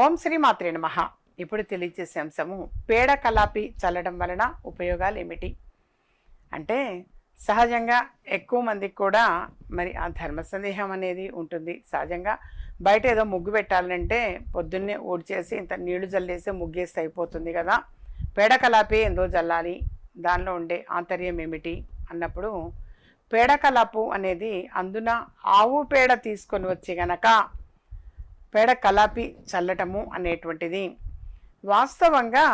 ఓం శ్రీ మాత్రే నమ. ఇప్పుడు తెలియజేసే అంశము పేడ కలాపి చల్లడం వలన ఉపయోగాలు ఏమిటి అంటే సహజంగా ఎక్కువ మందికి కూడా మరి ఆ ధర్మ సందేహం అనేది ఉంటుంది. సహజంగా బయట ఏదో ముగ్గు పెట్టాలంటే పొద్దున్నే ఊడ్చేసి ఇంత నీళ్ళు జల్లేసి ముగ్గేస్తే అయిపోతుంది కదా. పేడ కలాపి ఎందో జల్లాలి. దానిలో ఉండే ఆంతర్యం ఏమిటి? అన్నప్పుడు పేడ కలాపు అనేది అందున ఆవు పేడ తీసుకొని వచ్చి గనక పేడ కలాపి చల్లటము అనేటువంటిది. వాస్తవంగా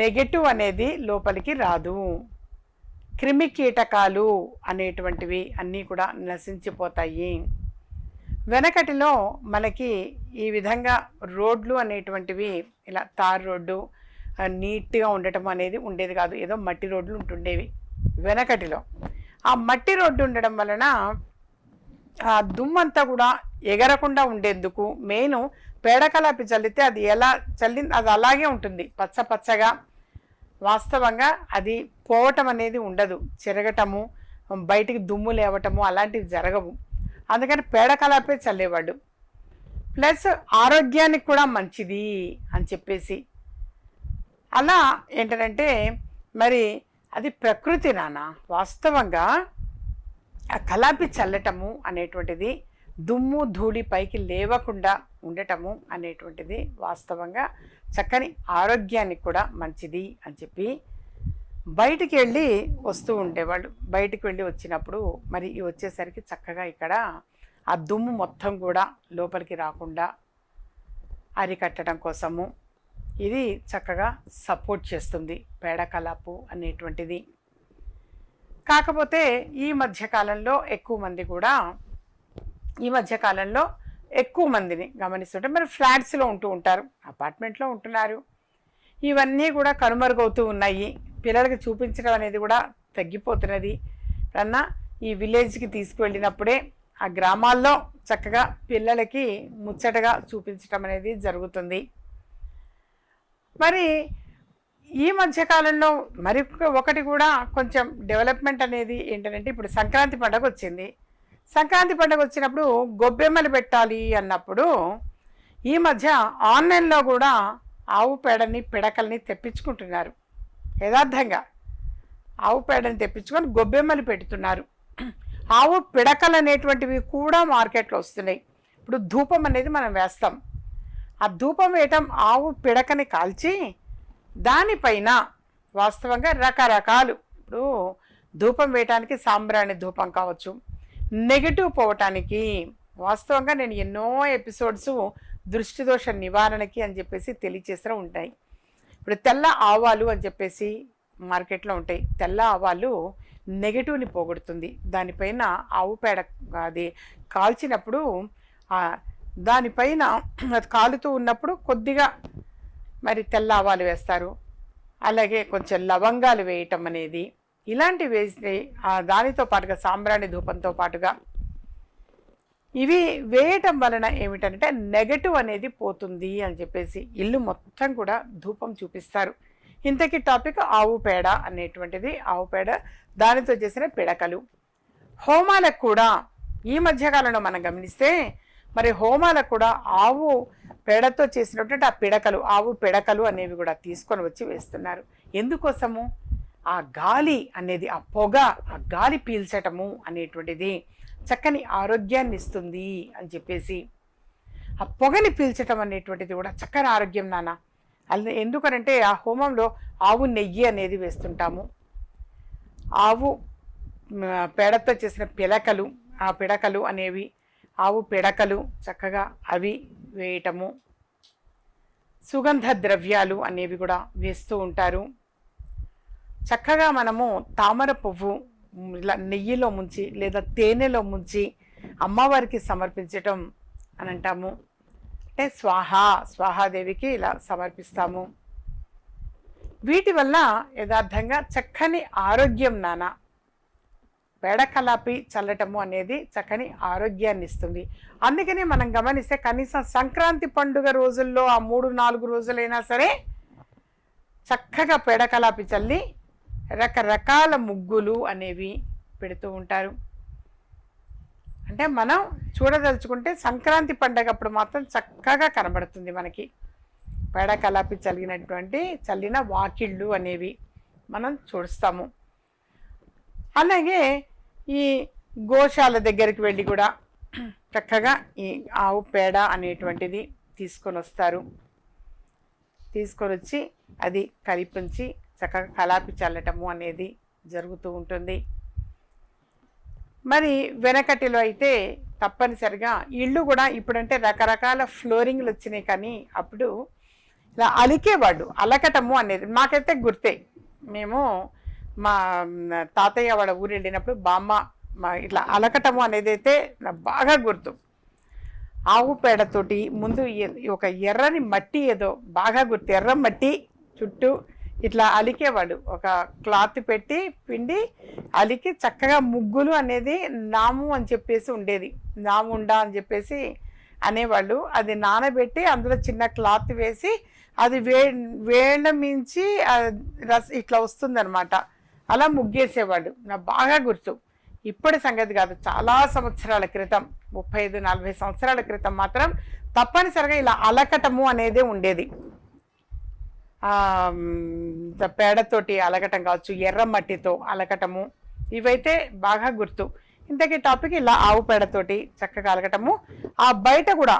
నెగటివ్ అనేది లోపలికి రాదు. క్రిమి కీటకాలు అనేటువంటివి అన్నీ కూడా నశించిపోతాయి. వెనకటిలో మనకి ఈ విధంగా రోడ్లు అనేటువంటివి ఇలా తార్ రోడ్డు నీట్గా ఉండటం అనేది ఉండేది కాదు. ఏదో మట్టి రోడ్లు ఉంటుండేవి వెనకటిలో. ఆ మట్టి రోడ్డు ఉండడం వలన ఆ దుమ్మంతా కూడా ఎగరకుండా ఉండేందుకు మెయిన్ పేడకలాపి చల్లితే అది ఎలా చల్లింది అది అలాగే ఉంటుంది. పచ్చ పచ్చగా. వాస్తవంగా అది పోవటం అనేది ఉండదు. చెరగటము బయటికి దుమ్ము లేవటము అలాంటివి జరగవు. అందుకని పేడకలాపే చల్లేవాడు. ప్లస్ ఆరోగ్యానికి కూడా మంచిది అని చెప్పేసి. అలా ఏంటంటే మరి అది ప్రకృతి నాన్న వాస్తవంగా ఆ కలాపి చల్లటము అనేటువంటిది దుమ్ము ధూళి పైకి లేవకుండా ఉండటము అనేటువంటిది వాస్తవంగా చక్కని ఆరోగ్యానికి కూడా మంచిది అని చెప్పి బయటికి వెళ్ళి వస్తూ ఉండేవాళ్ళు. బయటికి వెళ్ళి వచ్చినప్పుడు మరి వచ్చేసరికి చక్కగా ఇక్కడ ఆ దుమ్ము మొత్తం కూడా లోపలికి రాకుండా అరికట్టడం కోసము ఇది చక్కగా సపోర్ట్ చేస్తుంది పేడ కలాపు అనేటువంటిది. కాకపోతే ఈ మధ్యకాలంలో ఎక్కువ మంది కూడా ఈ మధ్యకాలంలో ఎక్కువ మందిని గమనిస్తుంటే మరి ఫ్లాట్స్లో ఉంటూ ఉంటారు అపార్ట్మెంట్లో ఉంటున్నారు. ఇవన్నీ కూడా కనుమరుగవుతూ ఉన్నాయి. పిల్లలకి చూపించడం అనేది కూడా తగ్గిపోతున్నది. కన్నా ఈ విలేజ్కి తీసుకువెళ్ళినప్పుడే ఆ గ్రామాల్లో చక్కగా పిల్లలకి ముచ్చటగా చూపించడం అనేది జరుగుతుంది. మరి ఈ మధ్యకాలంలో మరి ఒకటి కూడా కొంచెం డెవలప్మెంట్ అనేది ఏంటంటే ఇప్పుడు సంక్రాంతి పండుగ వచ్చింది. సంక్రాంతి పండుగ వచ్చినప్పుడు గొబ్బెమ్మలు పెట్టాలి అన్నప్పుడు ఈ మధ్య ఆన్లైన్లో కూడా ఆవు పేడని పిడకల్ని తెప్పించుకుంటున్నారు. యథార్థంగా ఆవు పేడని తెప్పించుకొని గొబ్బెమ్మలు పెడుతున్నారు. ఆవు పిడకలు అనేటువంటివి కూడా మార్కెట్లో వస్తున్నాయి. ఇప్పుడు ధూపం అనేది మనం వేస్తాం. ఆ ధూపం వేయటం ఆవు పిడకని కాల్చి దానిపైన వాస్తవంగా రకరకాలు. ఇప్పుడు ధూపం వేయటానికి సాంబ్రాణి ధూపం కావచ్చు నెగిటివ్ పోవటానికి వాస్తవంగా నేను ఎన్నో ఎపిసోడ్స్ దృష్టి దోష నివారణకి అని చెప్పేసి తెలియచేసిన ఉంటాయి. ఇప్పుడు తెల్ల ఆవాలు అని చెప్పేసి మార్కెట్లో ఉంటాయి. తెల్ల ఆవాలు నెగటివ్ని పోగొడుతుంది. దానిపైన ఆవు పేడ అది కాల్చినప్పుడు దానిపైన అది కాలుతూ ఉన్నప్పుడు కొద్దిగా మరి తెల్ల ఆవాలు వేస్తారు. అలాగే కొంచెం లవంగాలు వేయటం అనేది ఇలాంటివి వేసి దానితో పాటుగా సాంబ్రాణి ధూపంతో పాటుగా ఇవి వేయటం వలన ఏమిటంటే నెగటివ్ అనేది పోతుంది అని చెప్పేసి ఇల్లు మొత్తం కూడా ధూపం చూపిస్తారు. ఇంతకీ టాపిక్ ఆవు పేడ అనేటువంటిది. ఆవు పేడ దానితో చేసిన పిడకలు. హోమాలకు కూడా ఈ మధ్యకాలంలో మనం గమనిస్తే మరి హోమాలకు కూడా ఆవు పేడతో చేసినటువంటి ఆ పిడకలు ఆవు పిడకలు అనేవి కూడా తీసుకొని వచ్చి వేస్తున్నారు. ఎందుకోసము? ఆ గాలి అనేది ఆ పొగ ఆ గాలి పీల్చటము అనేటువంటిది చక్కని ఆరోగ్యాన్ని ఇస్తుంది అని చెప్పేసి ఆ పొగని పీల్చటం అనేటువంటిది కూడా చక్కని ఆరోగ్యం నాన్న. అది ఎందుకనంటే ఆ హోమంలో ఆవు నెయ్యి అనేది వేస్తుంటాము. ఆవు పేడతో చేసిన పిలకలు ఆ పిడకలు అనేవి ఆవు పిడకలు చక్కగా అవి వేయటము. సుగంధ ద్రవ్యాలు అనేవి కూడా వేస్తూ ఉంటారు. చక్కగా మనము తామర పువ్వు ఇలా నెయ్యిలో ముంచి లేదా తేనెలో ముంచి అమ్మవారికి సమర్పించటం అని అంటాము. అంటే స్వాహ స్వాహాదేవికి ఇలా సమర్పిస్తాము. వీటి వల్ల యథార్థంగా చక్కని ఆరోగ్యం నాన్న. పేడకలాపి చల్లటము అనేది చక్కని ఆరోగ్యాన్ని ఇస్తుంది. అందుకని మనం గమనిస్తే కనీసం సంక్రాంతి పండుగ రోజుల్లో ఆ మూడు నాలుగు రోజులైనా సరే చక్కగా పేడకలాపి చల్లి రకరకాల ముగ్గులు అనేవి పెడుతూ ఉంటారు. అంటే మనం చూడదలుచుకుంటే సంక్రాంతి పండగ అప్పుడు మాత్రం చక్కగా కనబడుతుంది మనకి. పేడ కలాపి చల్లినటువంటి చల్లిన వాకిళ్ళు అనేవి మనం చూస్తాము. అలాగే ఈ గోశాల దగ్గరికి వెళ్ళి కూడా చక్కగా ఈ ఆవు పేడ అనేటువంటిది తీసుకొని వస్తారు. తీసుకొని వచ్చి అది కలిపించి చక్కగా కలాపి చల్లటము అనేది జరుగుతూ ఉంటుంది. మరి వెనకటిలో అయితే తప్పనిసరిగా ఇళ్ళు కూడా ఇప్పుడంటే రకరకాల ఫ్లోరింగ్లు వచ్చినాయి కానీ అప్పుడు ఇలా అలికేవాడు అలకటము అనేది మాకైతే గుర్తే. మేము మా తాతయ్య వాళ్ళ ఊరు వెళ్ళినప్పుడు బామ్మ మా ఇట్లా అలకటము అనేది అయితే బాగా గుర్తు. ఆవు పేడతోటి ముందు ఒక ఎర్రని మట్టి ఏదో బాగా గుర్తు. ఎర్ర మట్టి చుట్టూ ఇట్లా అలికేవాడు. ఒక క్లాత్ పెట్టి పిండి అలికి చక్కగా ముగ్గులు అనేది నాము అని చెప్పేసి ఉండేది. నాముండా అని చెప్పేసి అనేవాళ్ళు. అది నానబెట్టి అందులో చిన్న క్లాత్ వేసి అది వే వేళ్ళ మించి రస ఇట్లా వస్తుందన్నమాట. అలా ముగ్గేసేవాడు నాకు బాగా గుర్తు. ఇప్పటి సంగతి కాదు. చాలా సంవత్సరాల క్రితం. ముప్పై ఐదు నలభై సంవత్సరాల క్రితం మాత్రం తప్పనిసరిగా ఇలా అలకటము అనేది ఉండేది. పేడతోటి అలకటం కావచ్చు ఎర్ర మట్టితో అలకటము ఇవైతే బాగా గుర్తు. ఇంతకీ టాపిక్ ఇలా ఆవు పేడతోటి చక్కగా అలకటము ఆ బయట కూడా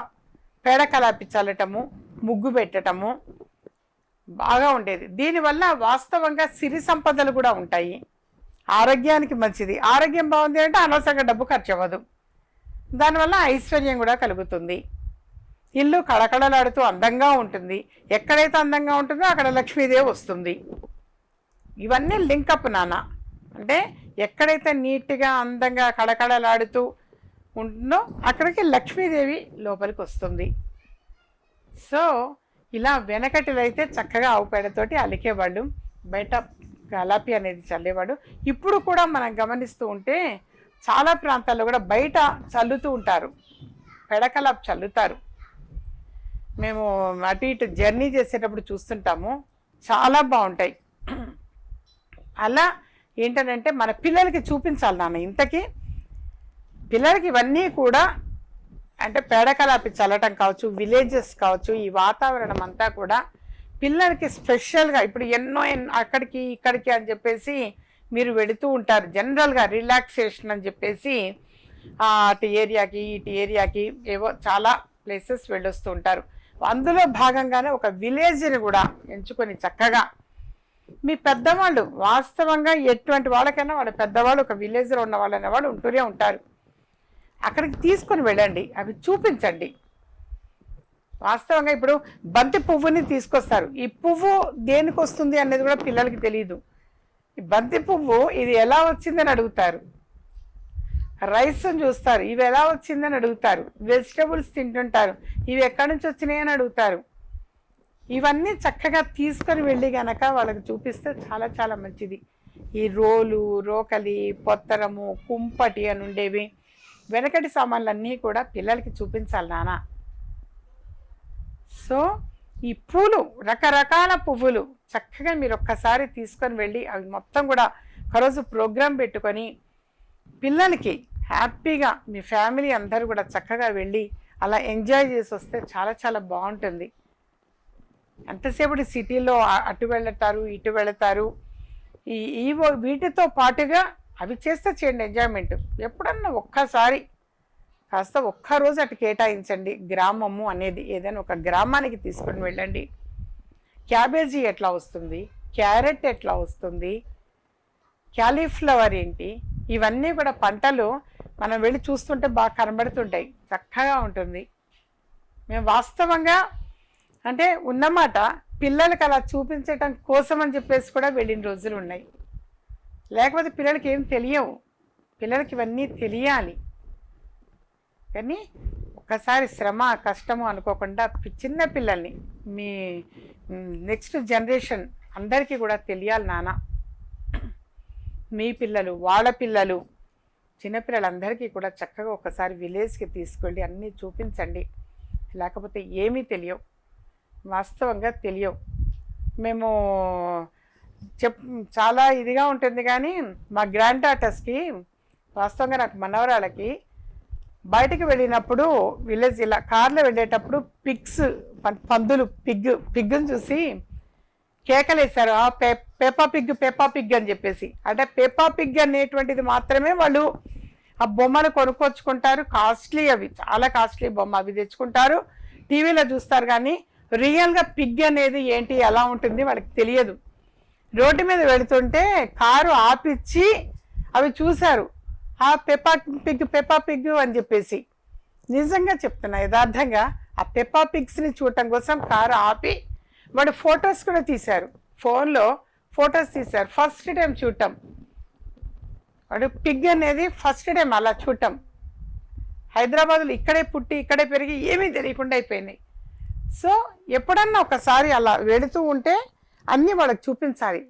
పేడ కలాపి చల్లటము ముగ్గు పెట్టటము బాగా ఉండేది. దీనివల్ల వాస్తవంగా సిరి సంపదలు కూడా ఉంటాయి. ఆరోగ్యానికి మంచిది. ఆరోగ్యం బాగుంది అంటే అనవసరంగా డబ్బు ఖర్చు అవ్వదు. దానివల్ల ఐశ్వర్యం కూడా కలుగుతుంది. ఇల్లు కళకళలాడుతూ అందంగా ఉంటుంది. ఎక్కడైతే అందంగా ఉంటుందో అక్కడ లక్ష్మీదేవి వస్తుంది. ఇవన్నీ లింకప్ నాన్న. అంటే ఎక్కడైతే నీట్గా అందంగా కళకళలాడుతూ ఉంటుందో అక్కడికి లక్ష్మీదేవి లోపలికి వస్తుంది. సో ఇలా వెనకటిలో అయితే చక్కగా ఆవు పేడతోటి అలికేవాళ్ళు బయట గలాపి అనేది చల్లేవాడు ఇప్పుడు కూడా మనం గమనిస్తూ ఉంటే చాలా ప్రాంతాల్లో కూడా బయట చల్లుతూ ఉంటారు. పెడకలాపి చల్లుతారు. మేము అటు ఇటు జర్నీ చేసేటప్పుడు చూస్తుంటాము. చాలా బాగుంటాయి. అలా ఏంటంటే మన పిల్లలకి చూపించాలి నాన్న ఇంతకీ. పిల్లలకి ఇవన్నీ కూడా అంటే పేడకలాపి చల్లటం కావచ్చు విలేజెస్ కావచ్చు ఈ వాతావరణం అంతా కూడా పిల్లలకి స్పెషల్గా ఇప్పుడు ఎన్నో అక్కడికి ఇక్కడికి అని చెప్పేసి మీరు వెళుతూ ఉంటారు. జనరల్గా రిలాక్సేషన్ అని చెప్పేసి అటు ఏరియాకి ఇటు ఏరియాకి ఏవో చాలా ప్లేసెస్ వెళ్ళొస్తూ ఉంటారు. అందులో భాగంగానే ఒక విలేజ్ని కూడా ఎంచుకొని చక్కగా మీ పెద్దవాళ్ళు వాస్తవంగా ఎటువంటి వాళ్ళకైనా వాళ్ళ పెద్దవాళ్ళు ఒక విలేజ్లో ఉన్న వాళ్ళు అనేవాళ్ళు ఉంటూనే ఉంటారు. అక్కడికి తీసుకొని వెళ్ళండి అవి చూపించండి. వాస్తవంగా ఇప్పుడు బంతి పువ్వుని తీసుకొస్తారు. ఈ పువ్వు దేనికి వస్తుంది అనేది కూడా పిల్లలకి తెలియదు ఈ బంతి పువ్వు ఇది ఎలా వచ్చిందని అడుగుతారు. రైస్ చూస్తారు. ఇవి ఎలా వచ్చిందని అడుగుతారు. వెజిటబుల్స్ తింటుంటారు. ఇవి ఎక్కడి నుంచి వచ్చినాయి అని అడుగుతారు. ఇవన్నీ చక్కగా తీసుకొని వెళ్ళి గనక వాళ్ళకి చూపిస్తే చాలా చాలా మంచిది. ఈ రోలు రోకలి పొత్తరము కుంపటి అని ఉండేవి. వెనకటి సామాన్లన్నీ కూడా పిల్లలకి చూపించాలి నాన్న. సో ఈ పూలు రకరకాల పువ్వులు చక్కగా మీరు ఒక్కసారి తీసుకొని వెళ్ళి అవి మొత్తం కూడా ఒకరోజు ప్రోగ్రాం పెట్టుకొని పిల్లలకి హ్యాపీగా మీ ఫ్యామిలీ అందరూ కూడా చక్కగా వెళ్ళి అలా ఎంజాయ్ చేసి వస్తే చాలా చాలా బాగుంటుంది. ఎంతసేపు సిటీలో అటు వెళ్తారు ఇటు వెళతారు? ఈ ఈ వీటితో పాటుగా అవి చేస్తే చేయండి ఎంజాయ్మెంట్. ఎప్పుడన్నా ఒక్కసారి కాస్త ఒక్క రోజు అటు కేటాయించండి. గ్రామము అనేది ఏదైనా ఒక గ్రామానికి తీసుకొని వెళ్ళండి. క్యాబేజీ ఎట్లా వస్తుంది? క్యారెట్ ఎట్లా వస్తుంది? క్యాలీఫ్లవర్ ఏంటి? ఇవన్నీ కూడా పంటలు మనం వెళ్ళి చూస్తుంటే బాగా కనబడుతుంటాయి. చక్కగా ఉంటుంది. మేము వాస్తవంగా అంటే ఉన్నమాట పిల్లలకి అలా చూపించటం కోసం అని చెప్పేసి కూడా వెళ్ళిన రోజులు ఉన్నాయి. లేకపోతే పిల్లలకి ఏం తెలియవు. పిల్లలకి ఇవన్నీ తెలియాలి. కానీ ఒకసారి శ్రమ కష్టము అనుకోకుండా చిన్న పిల్లల్ని మీ నెక్స్ట్ జనరేషన్ అందరికీ కూడా తెలియాలి నాన్న. మీ పిల్లలు వాళ్ళ పిల్లలు చిన్నపిల్లలందరికీ కూడా చక్కగా ఒకసారి విలేజ్కి తీసుకెళ్ళి అన్నీ చూపించండి. లేకపోతే ఏమీ తెలియవు. వాస్తవంగా తెలియవు. మేము చెప్ చాలా ఇదిగా ఉంటుంది కానీ మా గ్రాండ్ డాటర్స్కి వాస్తవంగా నాకు మనవరాలకి బయటికి వెళ్ళినప్పుడు విలేజ్ ఇలా కార్లో వెళ్ళేటప్పుడు పిగ్స్ పందులు పిగ్ పిగ్గుని చూసి కేకలేశారు. ఆ పే పేపా పిగ్ పేపా పిగ్ అని చెప్పేసి. అంటే పేపా పిగ్ అనేటువంటిది మాత్రమే వాళ్ళు ఆ బొమ్మను కొనుక్కొచ్చుకుంటారు. కాస్ట్లీ అవి చాలా కాస్ట్లీ బొమ్మ అవి తెచ్చుకుంటారు. టీవీలో చూస్తారు కానీ రియల్గా పిగ్ అనేది ఏంటి ఎలా ఉంటుంది వాళ్ళకి తెలియదు. రోడ్డు మీద వెళుతుంటే కారు ఆపిచ్చి అవి చూశారు. ఆ పెప్పా పిగ్ పెప్పా పిగ్ అని చెప్పేసి. నిజంగా చెప్తున్నా యథార్థంగా ఆ పెప్పా పిగ్స్ని చూడటం కోసం కారు ఆపి వాడు ఫొటోస్ కూడా తీశారు. ఫోన్లో ఫొటోస్ తీశారు. ఫస్ట్ టైం చూడటం. వాడు పిగ్ అనేది ఫస్ట్ టైం అలా చూడటం. హైదరాబాద్లో ఇక్కడే పుట్టి ఇక్కడే పెరిగి ఏమీ తెలియకుండా అయిపోయినాయి. సో ఎప్పుడన్నా ఒకసారి అలా వెళుతూ ఉంటే అన్నీ వాళ్ళకి చూపించాలి.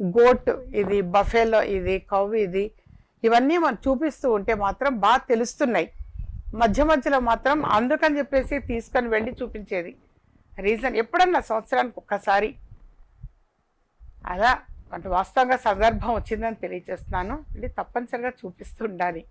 గోట్ ఇది బఫేలో ఇది కవ్ ఇది ఇవన్నీ మనం చూపిస్తూ ఉంటే మాత్రం బాగా తెలుస్తున్నాయి. మధ్య మధ్యలో మాత్రం అందుకని చెప్పేసి తీసుకొని వెళ్ళి చూపించేది. రీజన్ ఎప్పుడన్నా సంవత్సరానికి ఒక్కసారి? అలా అంటే వాస్తవంగా సందర్భం వచ్చిందని తెలియజేస్తున్నాను. ఇది తప్పనిసరిగా చూపిస్తుండాలి.